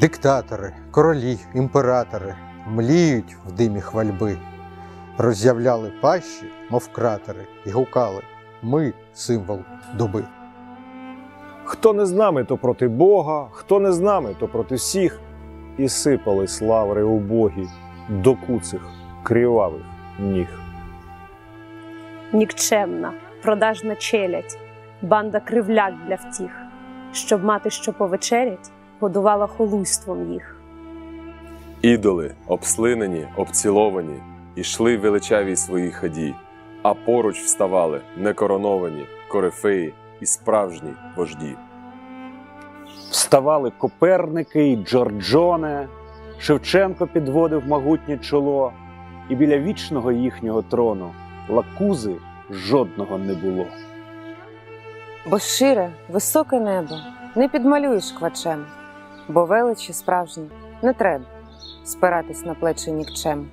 Диктатори, королі, імператори мліють в димі хвальби, роззявляли пащі, мов кратери, і гукали Ми символ доби. Хто не з нами, то проти Бога, хто не з нами, то проти всіх. І сипались лаври убогі до куцих кривавих ніг. нікчемна, продажна челядь, банда кривляк для втіх, щоб мати що повечерять, годувала холуйством їх. Ідоли, обслинені, обціловані, ішли в величавій своїй ході, а поруч вставали некороновані корифеї і справжні вожді. Вставали Коперники й Джорджоне, Шевченко підводив могутнє чоло, і біля вічного їхнього трону лакузи жодного не було. Бо шире, високе небо не підмалюєш квачем, бо величі справжні не треба спиратись на плечі нікчем.